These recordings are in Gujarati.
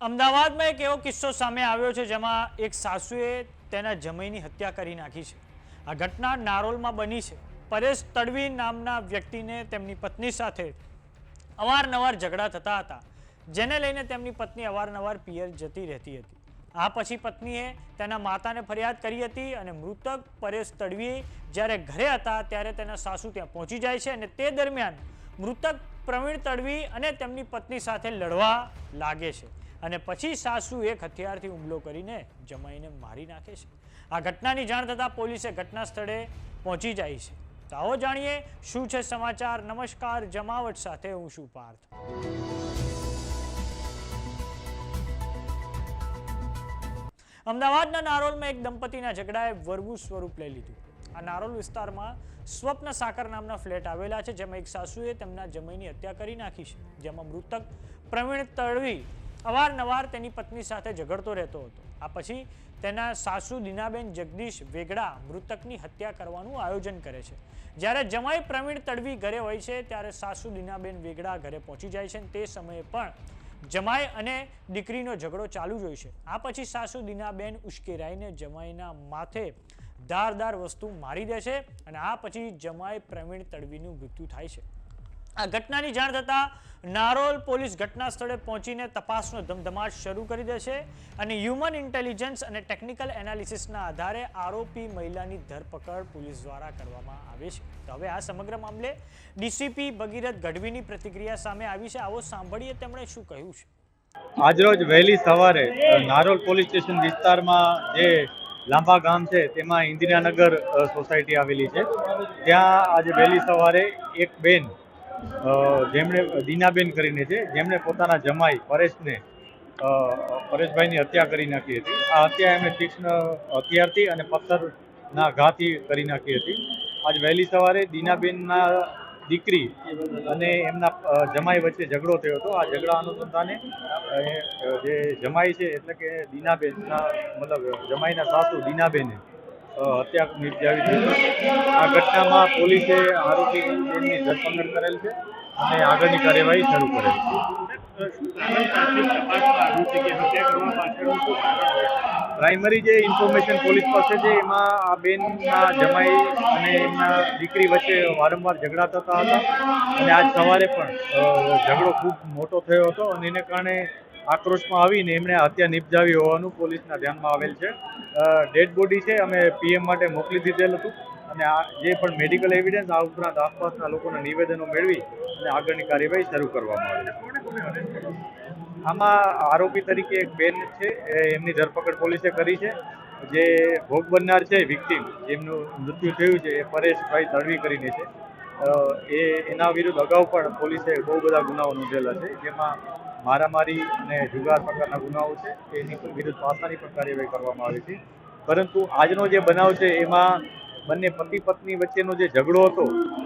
અમદાવાદમાં એક એવો કિસ્સો સામે આવ્યો છે જેમાં એક સાસુએ તેના જમઈની હત્યા કરી નાખી છે. આ ઘટના નારોલમાં બની છે. પરેશ તડવી નામના વ્યક્તિને તેમની પત્ની સાથે અવારનવાર ઝઘડા થતા હતા, જેને લઈને તેમની પત્ની અવારનવાર પિયર જતી રહેતી હતી. આ પછી પત્નીએ તેના માતાને ફરિયાદ કરી હતી અને મૃતક પરેશ તડવી જ્યારે ઘરે હતા ત્યારે તેના સાસુ ત્યાં પહોંચી જાય છે અને તે દરમિયાન મૃતક પ્રવીણ તડવી અને તેમની પત્ની સાથે લડવા લાગે છે. અને પછી સાસુ એક હથિયારથી હુમલો કરીને જમાઈને મારી નાખે છે. આ ઘટનાની જાણ થતાં પોલીસે ઘટના સ્થળે પહોંચી જાય છે. તો આવો જાણીએ શું છે સમાચાર. નમસ્કાર, જમાવટ સાથે હું શું પાર્થ. અમદાવાદના નારોલમાં એક દંપતીના ઝઘડાએ વરવું સ્વરૂપ લઈ લીધું. આ નારોલ વિસ્તારમાં સ્વપ્ન સાકર નામના ફ્લેટ આવેલા છે, જેમાં એક સાસુએ તેમના જમઈની હત્યા કરી નાખી છે, જેમાં મૃતક પ્રવીણ તળવી અવારનવાર તેની પત્ની સાથે ઝઘડતો રહેતો હતો. આ પછી તેના સાસુ દીનાબેન જગદીશ વેગડા મૃતકની હત્યા કરવાનું આયોજન કરે છે. જ્યારે જમાઈ પ્રવીણ તડવી ઘરે હોય છે, ત્યારે સાસુ દિનાબેન વેગડા ઘરે પહોંચી જાય છે તે સમયે પણ જમાઈ અને દીકરીનો ઝઘડો ચાલુ જ હોય છે. આ પછી સાસુ દિનાબેન ઉશ્કેરાઈને જમાઈના માથે ધારદાર વસ્તુ મારી દે છે અને આ પછી જમાઈ પ્રવીણ તડવીનું મૃત્યુ થાય છે. આ ઘટનાની જાણ થતાં નારોલ પોલીસ ઘટના સ્થળે પહોંચીને તપાસનો ધમધમાટ શરૂ કરી દે અને હ્યુમન ઇન્ટેલિજન્સ અને ટેકનિકલ એનાલિસિસના આધારે આરોપી મહિલાની ધરપકડ પોલીસ દ્વારા કરવામાં આવે છે. તો હવે આ સમગ્ર મામલે ડીસીપી ભગીરથ ગઢવીની પ્રતિક્રિયા સામે આવી છે. આવો સાંભળીએ તેમણે શું કહ્યું છે. આજરોજ વહેલી સવારે નારોલ પોલીસ સ્ટેશન વિસ્તારમાં જે લાંબા ગામ છે, તેમાં ઇન્દિરાનગર સોસાયટી આવેલી છે. ત્યાં આજે વહેલી સવારે એક બેન જેમણે દીનાબેન કરીને છે, જેમણે પોતાના જમાઈ પરેશને પરેશભાઈની હત્યા કરી નાખી હતી. આ હત્યા એમણે તીક્ષ્ણ હથિયારથી અને પથ્થરના ઘાથી કરી નાખી હતી. આજ વહેલી સવારે દીનાબેનના દીકરી અને એમના જમાઈ વચ્ચે ઝઘડો થયો હતો. આ ઝઘડા અનુસંધાને જે જમાઈ છે, એટલે કે દીનાબેનના, મતલબ જમાઈના સાસુ દીનાબેને હત્યા નિપજાવી છે આ ઘટનામાં પોલીસે આરોપી ધરપકડ કરેલ છે અને આગળની કાર્યવાહી શરૂ કરેલ છે. પ્રાઇમરી જે ઇન્ફોર્મેશન પોલીસ પાસે છે, એમાં આ બેનના જમાઈ અને એમના દીકરી વચ્ચે વારંવાર ઝઘડા થતા હતા. અને આજ સવારે પણ ઝઘડો ખૂબ મોટો થયો હતો અને એને કારણે આક્રોશમાં આવીને એમણે હત્યા નિપજાવી હોવાનું પોલીસના ધ્યાનમાં આવેલ છે. ડેડ બોડી છે, અમે પીએમ માટે મોકલી દીધેલ હતું અને આ જે પણ મેડિકલ એવિડન્સ આ ઉપરાંત આસપાસના લોકોના નિવેદનો મેળવી અને આગળની કાર્યવાહી શરૂ કરવામાં આવી. આમાં આરોપી તરીકે એક બેન છે એમની ધરપકડ પોલીસે કરી છે. જે ભોગ બનનાર છે, વિક્ટીમ, જેમનું મૃત્યુ થયું છે, એ પરેશભાઈ તડવી કરીને છે. એ એના વિરુદ્ધ અગાઉ પણ પોલીસે બહુ બધા ગુનાઓ નોંધેલા છે, જેમાં મારામારી અને જુગાર પ્રકારના ગુનાઓ છે એની વિરુદ્ધ પાસાની પણ કાર્યવાહી કરવામાં આવી છે. પરંતુ આજનો જે બનાવ છે, એમાં બંને પતિ પત્ની વચ્ચેનો જે ઝઘડો હતો,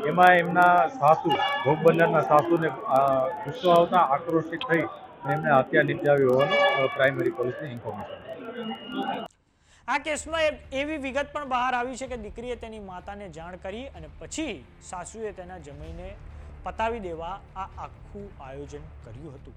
એમાં એમના સાસુ, ભોગ બંદરના સાસુને ગુસ્સો આવતા આક્રોશિત થઈ એમને હત્યા નિપજાવી હોવાનું પ્રાઇમરી પોલીસની ઇન્ફોર્મેશન આ કેસમાં એવી વિગત પણ બહાર આવી છે કે દીકરીએ તેની માતાને જાણ કરી અને પછી સાસુએ તેના જમીને પતાવી દેવા આ આખું આયોજન કર્યું હતું.